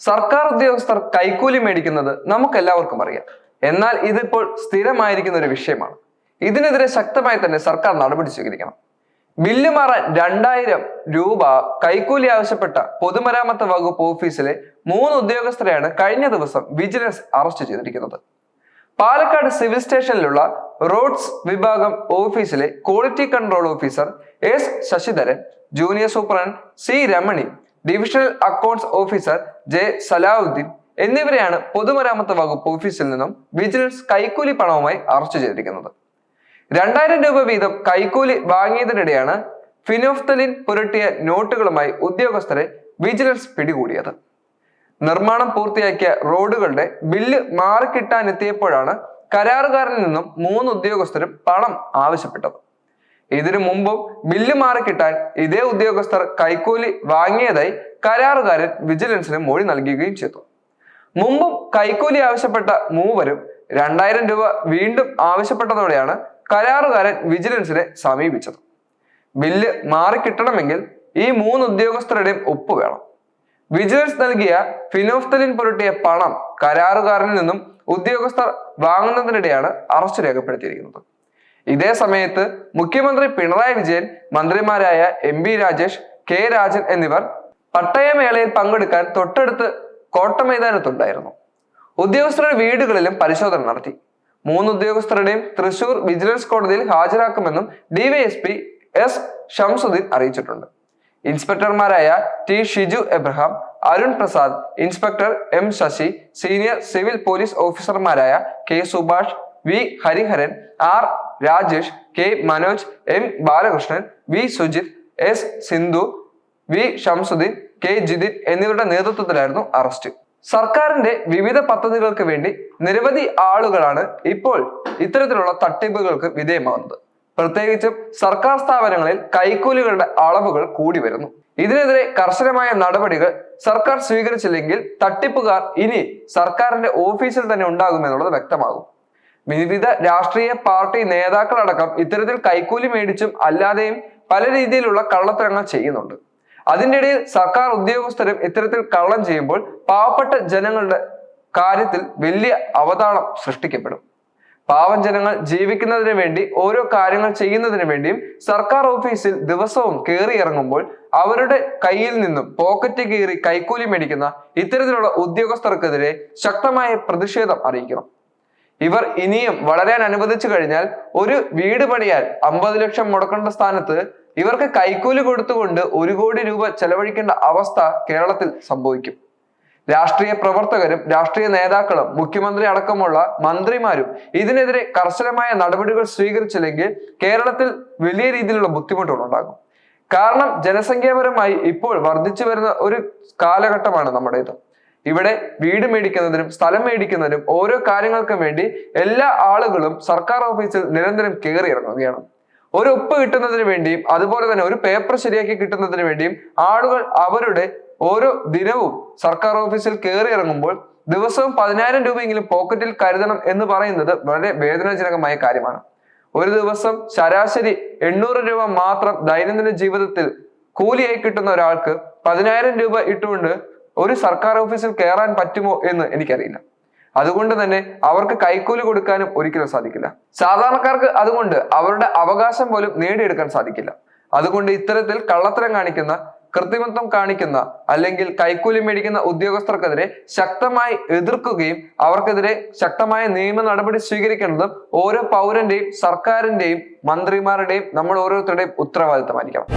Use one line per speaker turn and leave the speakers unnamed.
സർക്കാർ ഉദ്യോഗസ്ഥർ കൈക്കൂലി മേടിക്കുന്നത് നമുക്കെല്ലാവർക്കും അറിയാം. എന്നാൽ ഇതിപ്പോൾ സ്ഥിരമായിരിക്കുന്ന ഒരു വിഷയമാണ്. ഇതിനെതിരെ ശക്തമായി തന്നെ സർക്കാർ നടപടി സ്വീകരിക്കണം. ബില്ല് മാറാൻ രണ്ടായിരം രൂപ കൈക്കൂലി ആവശ്യപ്പെട്ട പൊതുമരാമത്ത് വകുപ്പ് ഓഫീസിലെ മൂന്ന് ഉദ്യോഗസ്ഥരെയാണ് കഴിഞ്ഞ ദിവസം വിജിലൻസ് അറസ്റ്റ് ചെയ്തിരിക്കുന്നത്. പാലക്കാട് സിവിൽ സ്റ്റേഷനിലുള്ള റോഡ്സ് വിഭാഗം ഓഫീസിലെ quality control officer S Sasidharan junior superintendent C Ramani divisional accounts officer J Salahuddeen എന്നിവരെയാണ് പൊതുമരാമത്ത് വകുപ്പ് ഓഫീസിൽ നിന്നും വിജിലൻസ് കൈക്കൂലി പണവുമായി അറസ്റ്റ് ചെയ്തിരിക്കുന്നത്. രണ്ടായിരം രൂപ വീതം കൈക്കൂലി വാങ്ങിയതിനിടെയാണ് ഫിനോഫ്തലിൻ പുരട്ടിയ നോട്ടുകളുമായി ഉദ്യോഗസ്ഥരെ വിജിലൻസ് പിടികൂടിയത്. നിർമ്മാണം പൂർത്തിയാക്കിയ റോഡുകളുടെ ബില്ല് മാറിക്കിട്ടാനെത്തിയപ്പോഴാണ് കരാറുകാരനിൽ നിന്നും മൂന്ന് ഉദ്യോഗസ്ഥരും പണം ആവശ്യപ്പെട്ടത്. ഇതിനു മുമ്പും ബില്ല് മാറി കിട്ടാൻ ഇതേ ഉദ്യോഗസ്ഥർ കൈക്കൂലി വാങ്ങിയതായി കരാറുകാരൻ വിജിലൻസിന് മൊഴി നൽകുകയും ചെയ്തു. മുമ്പും കൈക്കൂലി ആവശ്യപ്പെട്ട മൂവരും രണ്ടായിരം രൂപ വീണ്ടും ആവശ്യപ്പെട്ടതോടെയാണ് കരാറുകാരൻ വിജിലൻസിനെ സമീപിച്ചത്. ബില്ല് മാറി കിട്ടണമെങ്കിൽ ഈ മൂന്ന് ഉദ്യോഗസ്ഥരുടെയും ഒപ്പ് വേണം. വിജിലൻസ് നൽകിയ ഫിനോഫ്തലിൻ പുരട്ടിയ പണം കരാറുകാരനിൽ നിന്നും ഉദ്യോഗസ്ഥർ വാങ്ങുന്നതിനിടെയാണ് അറസ്റ്റ് രേഖപ്പെടുത്തിയിരിക്കുന്നത്. ഇതേ സമയത്ത് മുഖ്യമന്ത്രി പിണറായി വിജയൻ മന്ത്രിമാരായ M B Rajesh K Rajan എന്നിവർ പട്ടയമേളയിൽ പങ്കെടുക്കാൻ തൊട്ടടുത്ത് കോട്ട മൈതാനത്തുണ്ടായിരുന്നു ഉദ്യോഗസ്ഥരുടെ വീടുകളിലും പരിശോധന നടത്തി. മൂന്ന് ഉദ്യോഗസ്ഥരുടെയും തൃശൂർ വിജിലൻസ് കോടതിയിൽ ഹാജരാക്കുമെന്നും ഡിവൈഎസ്പി എസ് ഷംസുദ്ദീൻ അറിയിച്ചിട്ടുണ്ട്. ഇൻസ്പെക്ടർമാരായ T Shiju Abraham Arun Prasad inspector M Sasi senior civil police ഓഫീസർമാരായ K Subhash V Hariharan R Rajesh K Manoj M Balakrishnan V Sujith S Sindhu V Shamsuddeen K Jithin എന്നിവരുടെ നേതൃത്വത്തിലായിരുന്നു arrest. സർക്കാരിന്റെ വിവിധ പദ്ധതികൾക്ക് വേണ്ടി നിരവധി ആളുകളാണ് ഇപ്പോൾ ഇത്തരത്തിലുള്ള തട്ടിപ്പുകൾക്ക് വിധേയമാകുന്നത്. പ്രത്യേകിച്ചും സർക്കാർ സ്ഥാപനങ്ങളിൽ കൈക്കൂലികളുടെ അളവുകൾ കൂടി വരുന്നു. ഇതിനെതിരെ കർശനമായ നടപടികൾ സർക്കാർ സ്വീകരിച്ചില്ലെങ്കിൽ തട്ടിപ്പുകാർ ഇനി സർക്കാരിന്റെ ഓഫീസിൽ തന്നെ ഉണ്ടാകുമെന്നുള്ളത് വ്യക്തമാകും. വിവിധ രാഷ്ട്രീയ പാർട്ടി നേതാക്കളടക്കം ഇത്തരത്തിൽ കൈക്കൂലി മേടിച്ചും അല്ലാതെയും പല രീതിയിലുള്ള കള്ളത്തരങ്ങൾ ചെയ്യുന്നുണ്ട്. അതിന്റെ ഇടയിൽ സർക്കാർ ഉദ്യോഗസ്ഥരും ഇത്തരത്തിൽ കള്ളം ചെയ്യുമ്പോൾ പാവപ്പെട്ട ജനങ്ങളുടെ കാര്യത്തിൽ വലിയ അവതാളം സൃഷ്ടിക്കപ്പെടും. പാവം ജനങ്ങൾ ജീവിക്കുന്നതിന് വേണ്ടി ഓരോ കാര്യങ്ങൾ ചെയ്യുന്നതിന് വേണ്ടിയും സർക്കാർ ഓഫീസിൽ ദിവസവും കയറി ഇറങ്ങുമ്പോൾ അവരുടെ കയ്യിൽ നിന്നും പോക്കറ്റ് കീറി കൈക്കൂലി മേടിക്കുന്ന ഇത്തരത്തിലുള്ള ഉദ്യോഗസ്ഥർക്കെതിരെ ശക്തമായ പ്രതിഷേധം അറിയിക്കണം. ഇവർ ഇനിയും വളരാൻ അനുവദിച്ചു കഴിഞ്ഞാൽ ഒരു വീട് പണിയാൻ അമ്പത് ലക്ഷം മുടക്കേണ്ട സ്ഥാനത്ത് ഇവർക്ക് കൈക്കൂലി കൊടുത്തുകൊണ്ട് ഒരു കോടി രൂപ ചെലവഴിക്കേണ്ട അവസ്ഥ കേരളത്തിൽ സംഭവിക്കും. രാഷ്ട്രീയ പ്രവർത്തകരും രാഷ്ട്രീയ നേതാക്കളും മുഖ്യമന്ത്രി അടക്കമുള്ള മന്ത്രിമാരും ഇതിനെതിരെ കർശനമായ നടപടികൾ സ്വീകരിച്ചില്ലെങ്കിൽ കേരളത്തിൽ വലിയ രീതിയിലുള്ള ബുദ്ധിമുട്ടുകൾ ഉണ്ടാകും. കാരണം ജനസംഖ്യാപരമായി ഇപ്പോൾ വർദ്ധിച്ചു വരുന്ന ഒരു കാലഘട്ടമാണ് നമ്മുടേത്. ഇവിടെ വീട് മേടിക്കുന്നതിനും സ്ഥലം മേടിക്കുന്നതിനും ഓരോ കാര്യങ്ങൾക്കും വേണ്ടി എല്ലാ ആളുകളും സർക്കാർ ഓഫീസിൽ നിരന്തരം കയറി ഇറങ്ങുകയാണ്. ഒരു ഒപ്പ് കിട്ടുന്നതിന് വേണ്ടിയും അതുപോലെ തന്നെ ഒരു പേപ്പർ ശരിയാക്കി കിട്ടുന്നതിന് വേണ്ടിയും ആളുകൾ അവരുടെ ഓരോ ദിനവും സർക്കാർ ഓഫീസിൽ കയറി ഇറങ്ങുമ്പോൾ ദിവസവും പതിനായിരം രൂപയെങ്കിലും പോക്കറ്റിൽ കരുതണം എന്ന് പറയുന്നത് വളരെ വേദനാജനകമായ കാര്യമാണ്. ഒരു ദിവസം ശരാശരി എണ്ണൂറ് രൂപ മാത്രം ദൈനംദിന ജീവിതത്തിൽ കൂലിയായി കിട്ടുന്ന ഒരാൾക്ക് പതിനായിരം രൂപ ഇട്ടുകൊണ്ട് ഒരു സർക്കാർ ഓഫീസിൽ കയറാൻ പറ്റുമോ എന്ന് എനിക്കറിയില്ല. അതുകൊണ്ട് തന്നെ അവർക്ക് കൈക്കൂലി കൊടുക്കാനും ഒരിക്കലും സാധിക്കില്ല. സാധാരണക്കാർക്ക് അതുകൊണ്ട് അവരുടെ അവകാശം പോലും നേടിയെടുക്കാൻ സാധിക്കില്ല. അതുകൊണ്ട് ഇത്തരത്തിൽ കള്ളത്തരം കാണിക്കുന്ന കൃത്രിമത്വം കാണിക്കുന്ന അല്ലെങ്കിൽ കൈക്കൂലി മേടിക്കുന്ന ഉദ്യോഗസ്ഥർക്കെതിരെ ശക്തമായി എതിർക്കുകയും അവർക്കെതിരെ ശക്തമായ നിയമ നടപടി സ്വീകരിക്കേണ്ടതും ഓരോ പൗരന്റെയും സർക്കാരിന്റെയും മന്ത്രിമാരുടെയും നമ്മൾ ഓരോരുത്തരുടെയും ഉത്തരവാദിത്തമായിരിക്കണം.